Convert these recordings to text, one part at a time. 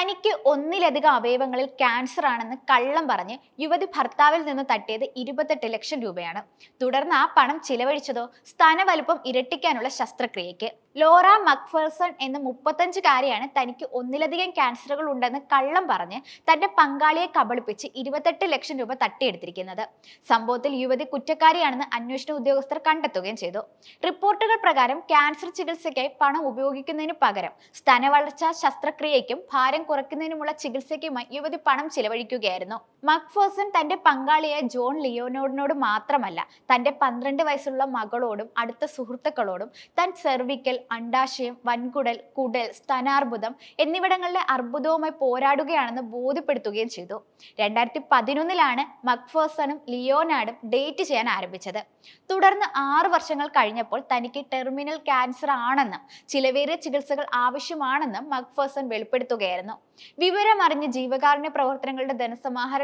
തനിക്ക് ഒന്നിലധികം അവയവങ്ങളിൽ ക്യാൻസർ ആണെന്ന് കള്ളം പറഞ്ഞ് യുവതി ഭർത്താവിൽ നിന്ന് തട്ടിയത് ഇരുപത്തെട്ട് ലക്ഷം രൂപയാണ്. തുടർന്ന് ആ പണം ചിലവഴിച്ചതോ സ്ഥാനവലുപ്പം ഇരട്ടിക്കാനുള്ള ശസ്ത്രക്രിയയ്ക്ക്. ലോറ മക്ഫേഴ്സൺ എന്ന മുപ്പത്തഞ്ചുകാരിയാണ് തനിക്ക് ഒന്നിലധികം ക്യാൻസറുകൾ ഉണ്ടെന്ന് കള്ളം പറഞ്ഞ് തന്റെ പങ്കാളിയെ കബളിപ്പിച്ച് ഇരുപത്തെട്ട് ലക്ഷം രൂപ തട്ടിയെടുത്തിരിക്കുന്നത്. സംഭവത്തിൽ യുവതി കുറ്റക്കാരിയാണെന്ന് അന്വേഷണ ഉദ്യോഗസ്ഥർ കണ്ടെത്തുകയും ചെയ്തു. റിപ്പോർട്ടുകൾ പ്രകാരം ക്യാൻസർ ചികിത്സയ്ക്കായി പണം ഉപയോഗിക്കുന്നതിന് പകരം സ്തനവളർച്ച ശസ്ത്രക്രിയയ്ക്കും ഭാരം കുറയ്ക്കുന്നതിനുമുള്ള ചികിത്സയ്ക്കുമായി യുവതി പണം ചിലവഴിക്കുകയായിരുന്നു. മക്ഫേഴ്സൺ തന്റെ പങ്കാളിയായ ജോൺ ലിയോനോഡിനോട് മാത്രമല്ല തന്റെ പന്ത്രണ്ട് വയസ്സുള്ള മകളോടും അടുത്ത സുഹൃത്തുക്കളോടും താൻ സെർവിക്കൽ അണ്ടാശയം വൻകുടൽ കുടൽ സ്തനാർബുദം എന്നിവിടങ്ങളിലെ അർബുദവുമായി പോരാടുകയാണെന്ന് ബോധ്യപ്പെടുത്തുകയും ചെയ്തു. രണ്ടായിരത്തി പതിനൊന്നിലാണ് മക്ഫേഴ്സണും ലിയോനാഡും ഡേറ്റ് ചെയ്യാൻ ആരംഭിച്ചത്. തുടർന്ന് ആറ് വർഷങ്ങൾ കഴിഞ്ഞപ്പോൾ തനിക്ക് ടെർമിനൽ ക്യാൻസർ ആണെന്നും ചിലവേറിയ ചികിത്സകൾ ആവശ്യമാണെന്നും മക്ഫേഴ്സൺ വെളിപ്പെടുത്തുകയായിരുന്നു. വിവരമറിഞ്ഞ് ജീവകാരുണ്യ പ്രവർത്തനങ്ങളുടെ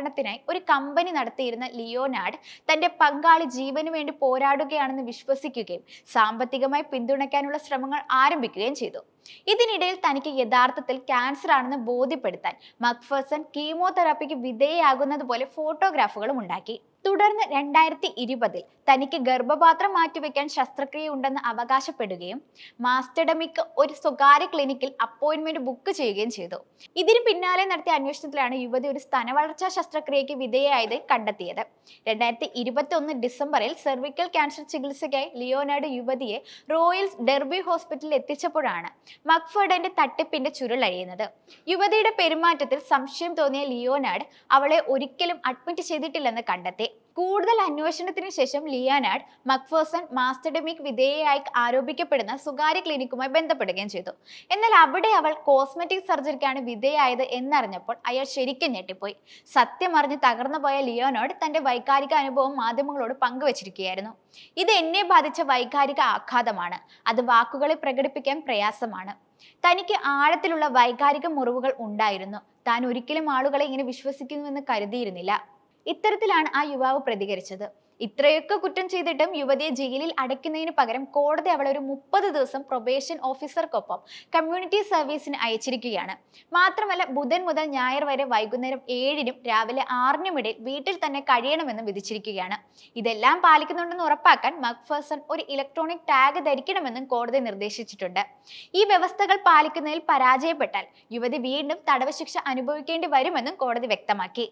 ധനസമാഹരണത്തിനായി ഒരു കമ്പനി നടത്തിയിരുന്ന ലിയോനാർഡ് തന്റെ പങ്കാളി ജീവന് വേണ്ടി പോരാടുകയാണെന്ന് വിശ്വസിക്കുകയും സാമ്പത്തികമായി പിന്തുണയ്ക്കാനുള്ള ശ്രമങ്ങൾ ആരംഭിക്കുകയും ചെയ്തു. ഇതിനിടയിൽ തനിക്ക് യഥാർത്ഥത്തിൽ ക്യാൻസർ ആണെന്ന് ബോധ്യപ്പെടുത്താൻ മക്ഫേഴ്സൺ കീമോതെറാപ്പിക്ക് വിധേയയാകുന്നത് പോലെ ഫോട്ടോഗ്രാഫുകളും ഉണ്ടാക്കി. തുടർന്ന് രണ്ടായിരത്തി ഇരുപതിൽ തനിക്ക് ഗർഭപാത്രം മാറ്റിവെക്കാൻ ശസ്ത്രക്രിയ ഉണ്ടെന്ന് അവകാശപ്പെടുകയും മാസ്റ്റഡമിക്ക് ഒരു സ്വകാര്യ ക്ലിനിക്കിൽ അപ്പോയിന്റ്മെന്റ് ബുക്ക് ചെയ്യുകയും ചെയ്തു. ഇതിന് പിന്നാലെ നടത്തിയ അന്വേഷണത്തിലാണ് യുവതി ഒരു സ്തനവളർച്ചാ ശസ്ത്രക്രിയയ്ക്ക് വിധേയമായത് കണ്ടെത്തിയത്. രണ്ടായിരത്തി ഇരുപത്തി ഒന്ന് ഡിസംബറിൽ സെർവിക്കൽ ക്യാൻസർ ചികിത്സയ്ക്കായി ലിയോനാർഡ് യുവതിയെ റോയൽസ് ഡെർബി ഹോസ്പിറ്റലിൽ എത്തിച്ചപ്പോഴാണ് മക്ഫേർഡന്റെ തട്ടിപ്പിന്റെ ചുരുളഴിയുന്നത് യുവതിയുടെ പെരുമാറ്റത്തിൽ സംശയം തോന്നിയ ലിയോനാർഡ് അവളെ ഒരിക്കലും അഡ്മിറ്റ് ചെയ്തിട്ടില്ലെന്ന് കണ്ടെത്തി. കൂടുതൽ അന്വേഷണത്തിന് ശേഷം ലിയാനാഡ് മക്ഫേഴ്സൺ മാസ്റ്റഡമിക് വിധേയയായി ആരോപിക്കപ്പെടുന്ന സ്വകാര്യ ക്ലിനിക്കുമായി ബന്ധപ്പെടുകയും ചെയ്തു. എന്നാൽ അവിടെ അവൾ കോസ്മെറ്റിക് സർജറിക്കാണ് വിധേയായത് എന്നറിഞ്ഞപ്പോൾ അയാൾ ശരിക്കും ഞെട്ടിപ്പോയി. സത്യം അറിഞ്ഞ് തകർന്നു പോയ ലിയോനോഡ് തന്റെ വൈകാരിക അനുഭവം മാധ്യമങ്ങളോട് പങ്കുവച്ചിരിക്കുകയായിരുന്നു. ഇത് എന്നെ ബാധിച്ച വൈകാരിക ആഘാതമാണ്. അത് വാക്കുകളിൽ പ്രകടിപ്പിക്കാൻ പ്രയാസമാണ്. തനിക്ക് ആഴത്തിലുള്ള വൈകാരിക മുറിവുകൾ ഉണ്ടായിരുന്നു. താൻ ഒരിക്കലും ആളുകളെ ഇങ്ങനെ വിശ്വസിക്കുന്നുവെന്ന് കരുതിയിരുന്നില്ല. ഇത്തരത്തിലാണ് ആ യുവാവ് പ്രതികരിച്ചത്. ഇത്രയൊക്കെ കുറ്റം ചെയ്തിട്ടും യുവതിയെ ജയിലിൽ അടയ്ക്കുന്നതിന് പകരം കോടതി അവളെ ഒരു മുപ്പത് ദിവസം പ്രൊബേഷൻ ഓഫീസർക്കൊപ്പം കമ്മ്യൂണിറ്റി സർവീസിന് അയച്ചിരിക്കുകയാണ്. മാത്രമല്ല ബുധൻ മുതൽ ഞായർ വരെ വൈകുന്നേരം ഏഴിനും രാവിലെ ആറിനുമിടെ വീട്ടിൽ തന്നെ കഴിയണമെന്ന് വിധിച്ചിരിക്കുകയാണ്. ഇതെല്ലാം പാലിക്കുന്നുണ്ടെന്ന് ഉറപ്പാക്കാൻ മക്ഫേഴ്സൺ ഒരു ഇലക്ട്രോണിക് ടാഗ് ധരിക്കണമെന്നും കോടതി നിർദ്ദേശിച്ചിട്ടുണ്ട്. ഈ വ്യവസ്ഥകൾ പാലിക്കുന്നതിൽ പരാജയപ്പെട്ടാൽ യുവതി വീണ്ടും തടവ് ശിക്ഷ അനുഭവിക്കേണ്ടി വരുമെന്നും കോടതി വ്യക്തമാക്കി.